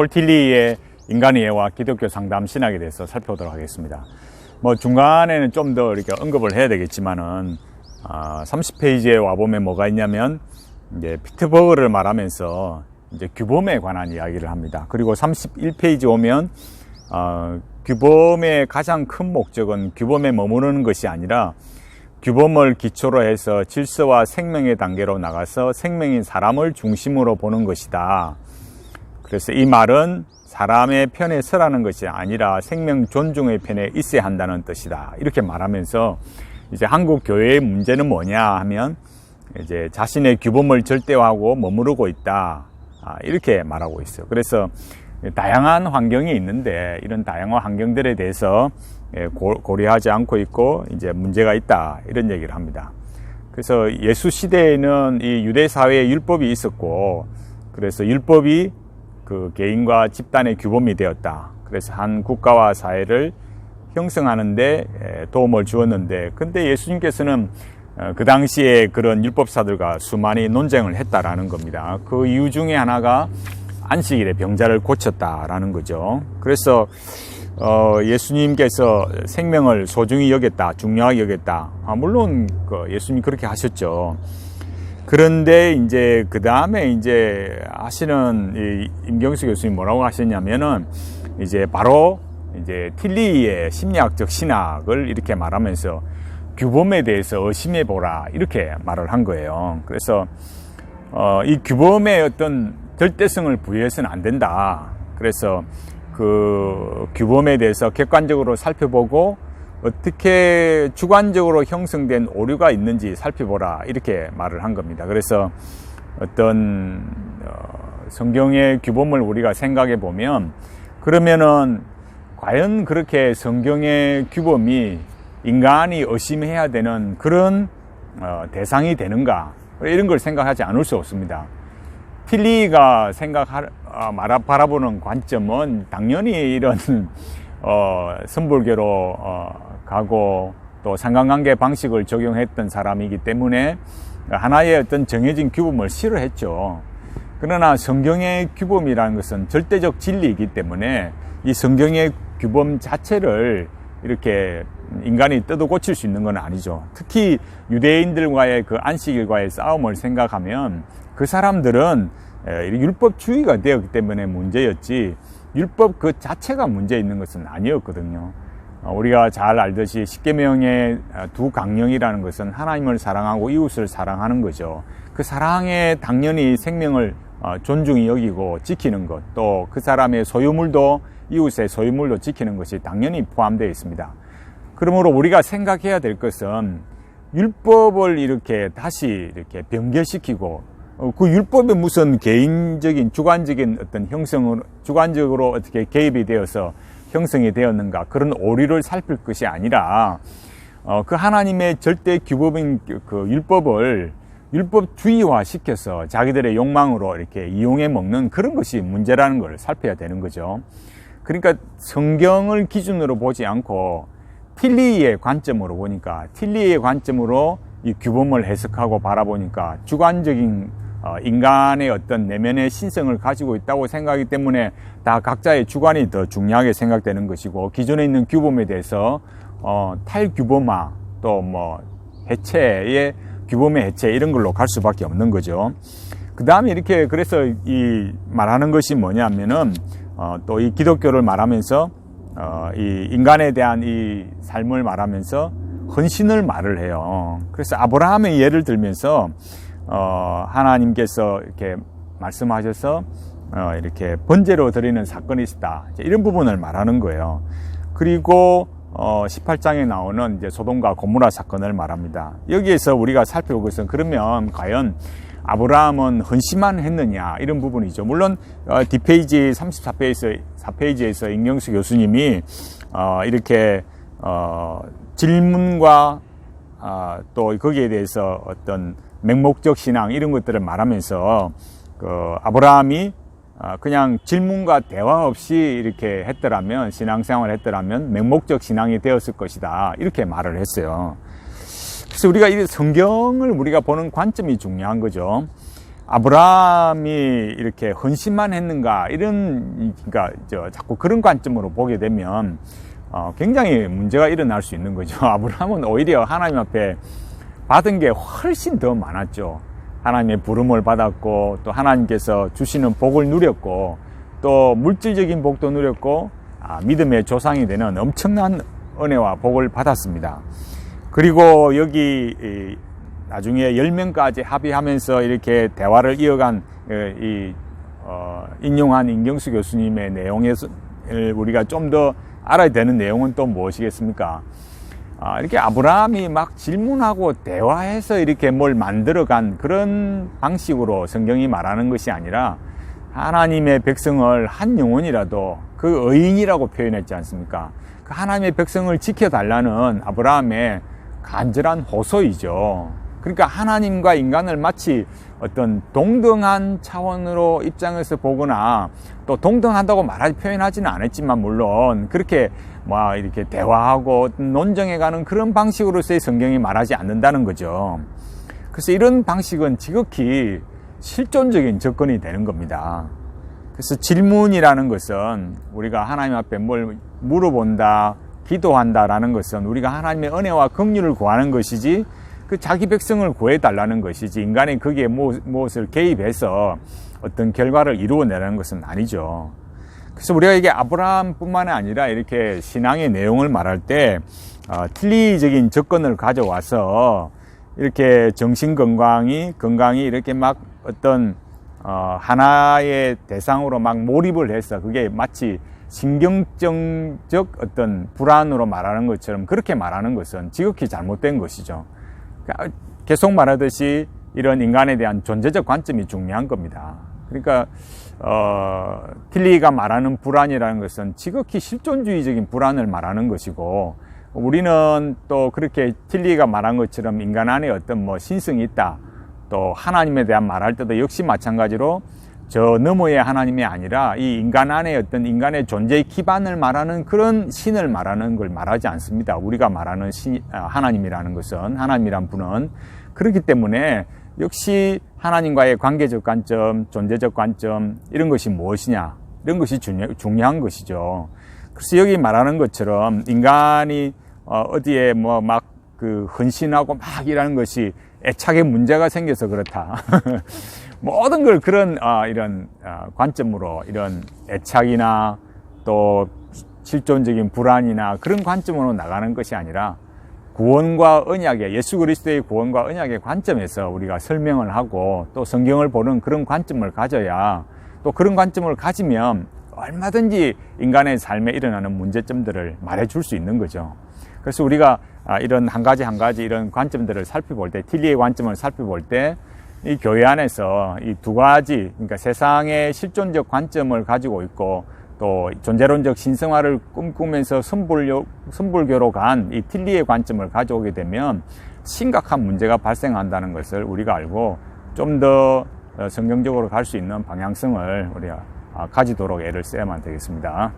폴틸리의 인간의 예와 기독교 상담 신학에 대해서 살펴보도록 하겠습니다. 뭐 중간에는 좀 더 이렇게 언급을 해야 되겠지만은 아, 30페이지에 와 보면 뭐가 있냐면 이제 피트버그를 말하면서 이제 규범에 관한 이야기를 합니다. 그리고 31페이지 오면 어, 규범의 가장 큰 목적은 규범에 머무르는 것이 아니라 규범을 기초로 해서 질서와 생명의 단계로 나가서 생명인 사람을 중심으로 보는 것이다. 그래서 이 말은 사람의 편에 서라는 것이 아니라 생명 존중의 편에 있어야 한다는 뜻이다. 이렇게 말하면서 이제 한국 교회의 문제는 뭐냐 하면 이제 자신의 규범을 절대화하고 머무르고 있다. 아, 이렇게 말하고 있어요. 그래서 다양한 환경이 있는데 이런 다양한 환경들에 대해서 예, 고- 고려하지 않고 있고 이제 문제가 있다. 이런 얘기를 합니다. 그래서 예수 시대에는 이 유대 사회에 율법이 있었고 그래서 율법이 그 개인과 집단의 규범이 되었다. 그래서 한 국가와 사회를 형성하는데 에, 도움을 주었는데 근데 예수님께서는 어, 그 당시에 그런 율법사들과 수많이 논쟁을 했다라는 겁니다. 그 이유 중에 하나가 안식일에 병자를 고쳤다라는 거죠. 그래서 어, 예수님께서 생명을 소중히 여겼다, 중요하게 여겼다. 아, 물론 그 예수님이 그렇게 하셨죠. 그런데 이제 그 다음에 이제 하시는 이 임경수 교수님 뭐라고 하셨냐면은 이제 바로 이제 틸리의 심리학적 신학을 이렇게 말하면서 규범에 대해서 의심해 보라 이렇게 말을 한 거예요. 그래서 어, 이 규범의 어떤 절대성을 부여해서는 안 된다. 그래서 그 규범에 대해서 객관적으로 살펴보고 어떻게 주관적으로 형성된 오류가 있는지 살펴보라 이렇게 말을 한 겁니다. 그래서 어떤 어, 성경의 규범을 우리가 생각해 보면 그러면은 과연 그렇게 성경의 규범이 인간이 의심해야 되는 그런 어, 대상이 되는가 이런 걸 생각하지 않을 수 없습니다. 필리가 생각하 어, 바라보는 관점은 당연히 이런 어, 선불교로 어, 가고 또 상관관계 방식을 적용했던 사람이기 때문에 하나의 어떤 정해진 규범을 싫어했죠. 그러나 성경의 규범이라는 것은 절대적 진리이기 때문에 이 성경의 규범 자체를 이렇게 인간이 뜯어 고칠 수 있는 건 아니죠. 특히 유대인들과의 그 안식일과의 싸움을 생각하면 그 사람들은 에, 율법주의가 되었기 때문에 문제였지 율법 그 자체가 문제 있는 것은 아니었거든요. 어, 우리가 잘 알듯이 십계명의 어, 두 강령이라는 것은 하나님을 사랑하고 이웃을 사랑하는 거죠. 그 사랑에 당연히 생명을 어, 존중히 여기고 지키는 것, 또 그 사람의 소유물도 이웃의 소유물도 지키는 것이 당연히 포함되어 있습니다. 그러므로 우리가 생각해야 될 것은 율법을 이렇게 다시 이렇게 변개시키고 어, 그 율법에 무슨 개인적인 주관적인 어떤 형성으로 주관적으로 어떻게 개입이 되어서 형성이 되었는가 그런 오류를 살필 것이 아니라 어, 그 하나님의 절대 규범인 그- 그 율법을 율법주의화 시켜서 자기들의 욕망으로 이렇게 이용해 먹는 그런 것이 문제라는 걸 살펴야 되는 거죠. 그러니까 성경을 기준으로 보지 않고 틸리의 관점으로 보니까 틸리의 관점으로 이 규범을 해석하고 바라보니까 주관적인 어, 인간의 어떤 내면의 신성을 가지고 있다고 생각하기 때문에 다 각자의 주관이 더 중요하게 생각되는 것이고 기존에 있는 규범에 대해서 어, 탈규범화 또 뭐 해체의 규범의 해체 이런 걸로 갈 수밖에 없는 거죠. 그 다음에 이렇게 그래서 이 말하는 것이 뭐냐면은 어, 또 이 기독교를 말하면서 어, 이 인간에 대한 이 삶을 말하면서 헌신을 말을 해요. 그래서 아브라함의 예를 들면서 어, 하나님께서 이렇게 말씀하셔서 어, 이렇게 번제로 드리는 사건이 있다. 이런 부분을 말하는 거예요. 그리고 어, 18장에 나오는 이제 소돔과 고무라 사건을 말합니다. 여기에서 우리가 살펴볼 것은 그러면 과연 아브라함은 헌신만 했느냐 이런 부분이죠. 물론 어, 뒷페이지 34페이지에서 4페이지에서 임경수 교수님이 어, 이렇게 어, 질문과 아, 또 거기에 대해서 어떤 맹목적 신앙 이런 것들을 말하면서 그 아브라함이 아, 그냥 질문과 대화 없이 이렇게 했더라면 신앙생활을 했더라면 맹목적 신앙이 되었을 것이다 이렇게 말을 했어요. 그래서 우리가 이 성경을 우리가 보는 관점이 중요한 거죠. 아브라함이 이렇게 헌신만 했는가 이런 그러니까 저 자꾸 그런 관점으로 보게 되면 어, 굉장히 문제가 일어날 수 있는 거죠. 아브라함은 오히려 하나님 앞에 받은 게 훨씬 더 많았죠. 하나님의 부름을 받았고 또 하나님께서 주시는 복을 누렸고 또 물질적인 복도 누렸고 아, 믿음의 조상이 되는 엄청난 은혜와 복을 받았습니다. 그리고 여기 이, 나중에 10명까지 합의하면서 이렇게 대화를 이어간 어, 이 어, 인용한 인경수 교수님의 내용에서 우리가 좀 더 알아야 되는 내용은 또 무엇이겠습니까? 아, 이렇게 아브라함이 막 질문하고 대화해서 이렇게 뭘 만들어간 그런 방식으로 성경이 말하는 것이 아니라 하나님의 백성을 한 영혼이라도 그 의인이라고 표현했지 않습니까? 그 하나님의 백성을 지켜달라는 아브라함의 간절한 호소이죠. 그러니까 하나님과 인간을 마치 어떤 동등한 차원으로 입장에서 보거나 또 동등한다고 말하지 표현하지는 않았지만 물론 그렇게 뭐 이렇게 대화하고 논정해가는 그런 방식으로서의 성경이 말하지 않는다는 거죠. 그래서 이런 방식은 지극히 실존적인 접근이 되는 겁니다. 그래서 질문이라는 것은 우리가 하나님 앞에 뭘 물어본다, 기도한다라는 것은 우리가 하나님의 은혜와 긍휼을 구하는 것이지 그 자기 백성을 구해달라는 것이지 인간이 거기에 무엇을 개입해서 어떤 결과를 이루어내라는 것은 아니죠. 그래서 우리가 이게 아브라함뿐만 아니라 이렇게 신앙의 내용을 말할 때 어, 틀리적인 접근을 가져와서 이렇게 정신 건강이 건강이 이렇게 막 어떤 어, 하나의 대상으로 막 몰입을 해서 그게 마치 신경정적 어떤 불안으로 말하는 것처럼 그렇게 말하는 것은 지극히 잘못된 것이죠. 그러니까 계속 말하듯이 이런 인간에 대한 존재적 관점이 중요한 겁니다. 그러니까 어, 틸리가 말하는 불안이라는 것은 지극히 실존주의적인 불안을 말하는 것이고 우리는 또 그렇게 틸리가 말한 것처럼 인간 안에 어떤 뭐 신성이 있다. 또 하나님에 대한 말할 때도 역시 마찬가지로 저 너머의 하나님이 아니라 이 인간 안에 어떤 인간의 존재의 기반을 말하는 그런 신을 말하는 걸 말하지 않습니다. 우리가 말하는 신, 아, 하나님이라는 것은 하나님이란 분은 그렇기 때문에 역시 하나님과의 관계적 관점, 존재적 관점 이런 것이 무엇이냐 이런 것이 중요, 중요한 것이죠. 그래서 여기 말하는 것처럼 인간이 어, 어디에 뭐 막 그 헌신하고 막 일하는 것이 애착에 문제가 생겨서 그렇다. 모든 걸 그런 어, 이런 어, 관점으로 이런 애착이나 또 실존적인 불안이나 그런 관점으로 나가는 것이 아니라 구원과 언약의 예수 그리스도의 구원과 언약의 관점에서 우리가 설명을 하고 또 성경을 보는 그런 관점을 가져야 또 그런 관점을 가지면 얼마든지 인간의 삶에 일어나는 문제점들을 말해 줄 수 있는 거죠. 그래서 우리가 아, 이런 한 가지 한 가지 이런 관점들을 살펴볼 때, 틸리의 관점을 살펴볼 때, 이 교회 안에서 이 두 가지, 그러니까 세상의 실존적 관점을 가지고 있고, 또 존재론적 신성화를 꿈꾸면서 선불교, 선불교로 간 이 틸리의 관점을 가져오게 되면 심각한 문제가 발생한다는 것을 우리가 알고 좀 더 성경적으로 갈 수 있는 방향성을 우리가 가지도록 애를 써야만 되겠습니다.